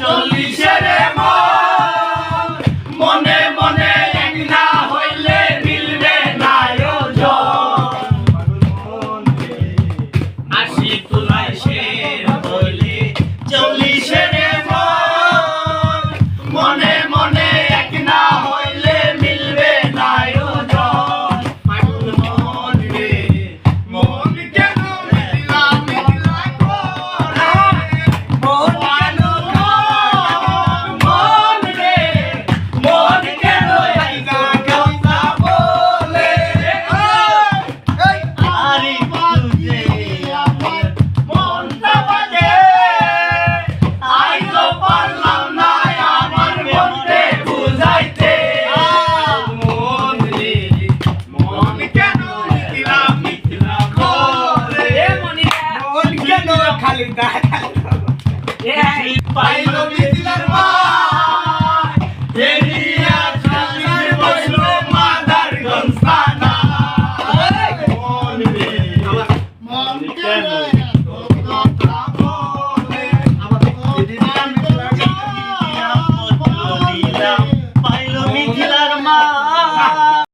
চল্লিশে খালি দেখা